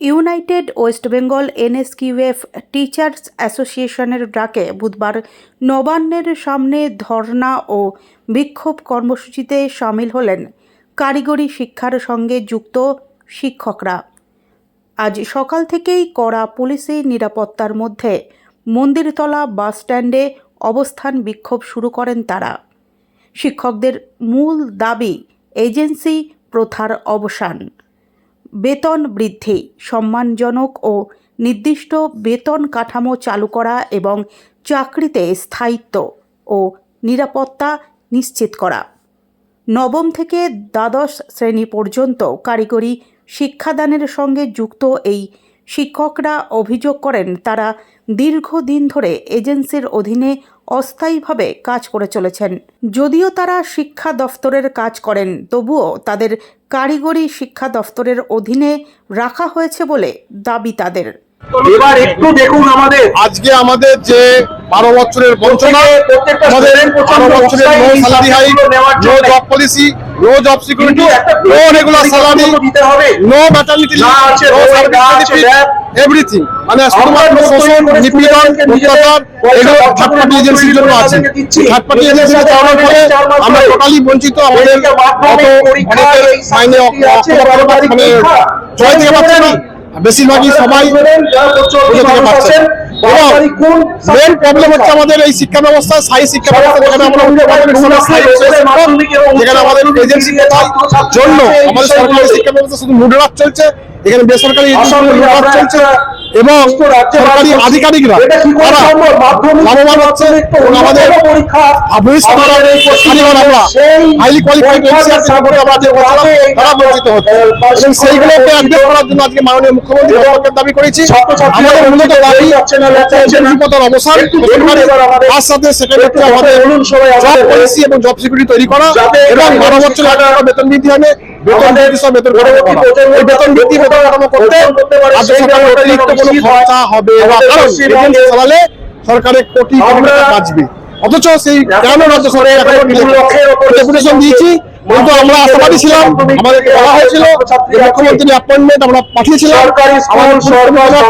United West Bengal NSQF teachers অ্যাসোসিয়েশনের ডাকে বুধবার নবান্নের সামনে ধর্না ও বিক্ষোভ কর্মসূচিতে সামিল হলেন কারিগরি শিক্ষার সঙ্গে যুক্ত শিক্ষকরা। আজ সকাল থেকেই কড়া পুলিশি নিরাপত্তার মধ্যে মন্দিরতলা বাস স্ট্যান্ডে অবস্থান বিক্ষোভ শুরু করেন তারা। শিক্ষকদের মূল দাবি, এজেন্সি প্রথার অবসান। বেতন বৃদ্ধি, সম্মানজনক ও নির্দিষ্ট বেতন কাঠামো চালু করা এবং চাকরিতে স্থায়িত্ব ও নিরাপত্তা নিশ্চিত করা। নবম থেকে দ্বাদশ শ্রেণি পর্যন্ত কারিগরি শিক্ষাদানের সঙ্গে যুক্ত এই শিক্ষকরা অভিযোগ করেন, তারা দীর্ঘদিন ধরে এজেন্সির অধীনে অস্থায়ীভাবে কাজ করে চলেছেন। যদিও তারা শিক্ষা দফতরের কাজ করেন তবুও তাদের কারিগরি শিক্ষা দফতরের অধীনে রাখা হয়েছে বলে দাবি তাদের। এবার একটু দেখুন আমাদের। আজকে আমাদের যে বারো বছরের বঞ্চনা। প্রত্যেকটা আমাদের student বারো বছরের no salary hike no job policy no job security no regular salary পরিকল্পনা দিতে নো ম্যাটারনিটি আছে না। এভরিথিং মানে আমরা শুধুমাত্র শোষণ নিপীড়ন অত্যাচার এগুলো থার্ড পার্টি এজেন্সির জন্য আছে। দিচ্ছি। থার্ড পার্টি নিজেদের এজেন্সি সাথে চালানোর ফলে আমরা টোটালি বঞ্চিত। আমাদের অত অনেকের মাইনে মানে জয় না। বেশিরভাগই সবাই যারা প্রচণ্ড মেন প্রবলেম হচ্ছে আমাদের এই শিক্ষা ব্যবস্থা স্থায়ী শিক্ষা ব্যবস্থা যেখানে আমরা আমাদের এজেন্সি প্রথার জন্য আমাদের সরকারি শিক্ষা ব্যবস্থা শুধু চলছে এখানে বেসরকারি চলছে। এবং সরকারি আধিকারিকরা তারা লাভবান হচ্ছে এবং আমাদের ভবিষ্যৎ কারিগর আমরা হাইলি কোয়ালিফাইড এনসিআর সম্পর্কে আমরা যে তারা বঞ্চিত হচ্ছে। এবং সেইগুলোকে অ্যাড্রেস করার জন্য আজকে মাননীয় মুখ্যমন্ত্রী দাবি করেছি। আমাদের মূলত দাবি এজেন্সিপতার অবসান তার সাথে আমাদের জব পলিসি এবং জব সিকিউরিটি তৈরি করা এবং বারো বছর আগে একটা বেতন বৃদ্ধি হবে। বেতন বৃদ্ধি সব বেতন কাঠামো বেতন বৃদ্ধি বেতন কাঠামো করতে রাজ্য সরকারের অতিরিক্ত কোনো খরচা হবে না কারণ এজেন্সি চালালে সরকারের কোটি কোটি টাকা বাঁচবে। অথচ সেই কেন রাজ্য সরকার ডেপুটেশন দিয়েছি কিন্তু আমরা আশাবাদী ছিলাম আমাদেরকে বলা হয়েছিল মুখ্যমন্ত্রীর অ্যাপয়েন্টমেন্ট আমরা পাঠিয়েছিলাম। আমাদের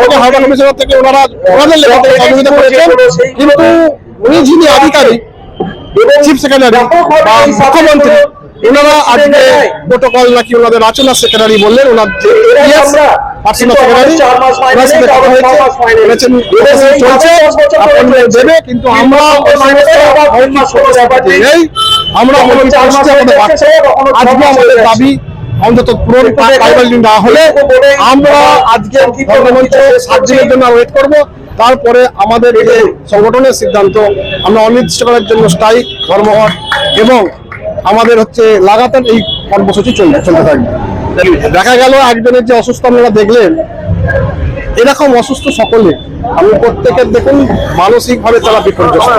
থেকে হাওড়া কমিশনার থেকে ওনারা ওনাদের লেখাতে সহযোগিতা করেছেন কিন্তু উনি যিনি আধিকারিক চিফ সেক্রেটারি বা মুখ্যমন্ত্রী ওনারা আজকে প্রোটোকল নাকি ওনাদের আচরণ সেক্রেটারি বললেন ওনার পার্সোনাল সেক্রেটারি চলছে। দেবে কিন্তু আমরা আজকে আমাদের দাবি অন্তত পূরণ না হলে আমরা আজকে ধর্মমঞ্চ সাত দিনের জন্য ওয়েট করব। তারপরে আমাদের যে সংগঠনের সিদ্ধান্ত আমরা অনির্দিষ্টকালের জন্য স্থায়ী ধর্মঘট এবং আমাদের হচ্ছে লাগাতার এই কর্মসূচি চলবে, চলতে থাকবে। দেখা গেল একজনের যে অসুস্থ আপনারা দেখলেন, এরকম অসুস্থ সকলে, আমি প্রত্যেকের দেখুন মানসিক ভাবে তারা বিপর্যস্ত।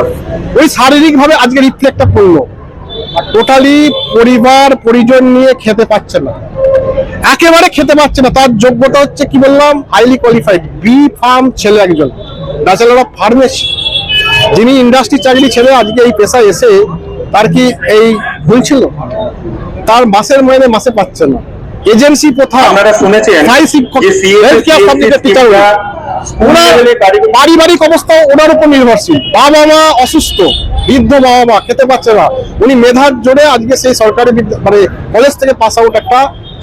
ওই শারীরিক ভাবে আজকে রিফ্লেক্টটা পড়ল টোটালি পরিবার, পরিজন নিয়ে খেতে পাচ্ছে না। একেবারে খেতে পাচ্ছে না। তার যোগ্যতা হচ্ছে কি বললাম? হাইলি কোয়ালিফাইড বি ফার্ম ছেলে একজন। ব্যাচেলর অফ ফার্মেসি যিনি ইন্ডাস্ট্রি চাকরি ছেলে, আজকে এই পেশায় এসে তার কি এই ভুল ছিল? তার মাসের মাইনে মাসে পাচ্ছে না। এজেন্সি প্রথা আপনারা শুনেছেন পারিবারিক অবস্থা ওনার উপর নির্ভরশীল। বাবা মা অসুস্থ বৃদ্ধ বাবা মা খেতে পাচ্ছে না। উনি মেধার জোরে আজকে সেই সরকারি মানে কলেজ থেকে পাস আউট একটা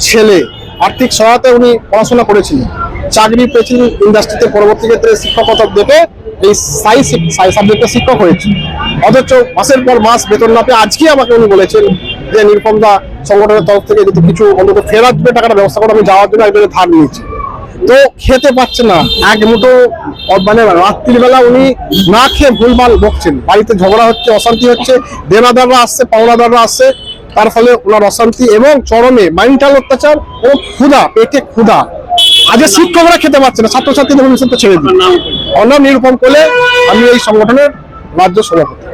ছেলে। আর্থিক সহায়তায় উনি পড়াশোনা করেছিলেন। চাকরি পেয়েছিলেন ইন্ডাস্ট্রিতে পরবর্তী ক্ষেত্রে শিক্ষকতা দেখে এই সাই সাবজেক্টে শিক্ষক হয়েছে। অথচ মাসের পর মাস বেতন না পেয়ে আজকে আমাকে উনি বলেছেন যে নিরুপমদা সংগঠনের তরফ থেকে যদি কিছু অন্তত ফেরত দেবে টাকাটা ব্যবস্থা করে, আমি যাওয়ার জন্য একজনের ধার নিয়েছি। তো খেতে পাচ্ছে না। এক মুঠো মানে রাত্রিবেলা উনি না খেয়ে ভুলভাল বকছেন। বাড়িতে ঝগড়া হচ্ছে, অশান্তি হচ্ছে, দেনাদাররা আসছে, পাওনাদাররা আসছে। তার ফলে ওনার অশান্তি এবং চরমে মাইন্টাল অত্যাচার ও ক্ষুধা, পেটে ক্ষুধা। আজ শিক্ষকরা খেতে পারছে না ছাত্রছাত্রীদের ভবিষ্যৎ ছেড়ে দিই অন্য নিরূপণ করলে আমি এই সংগঠনের রাজ্য সভাপতি।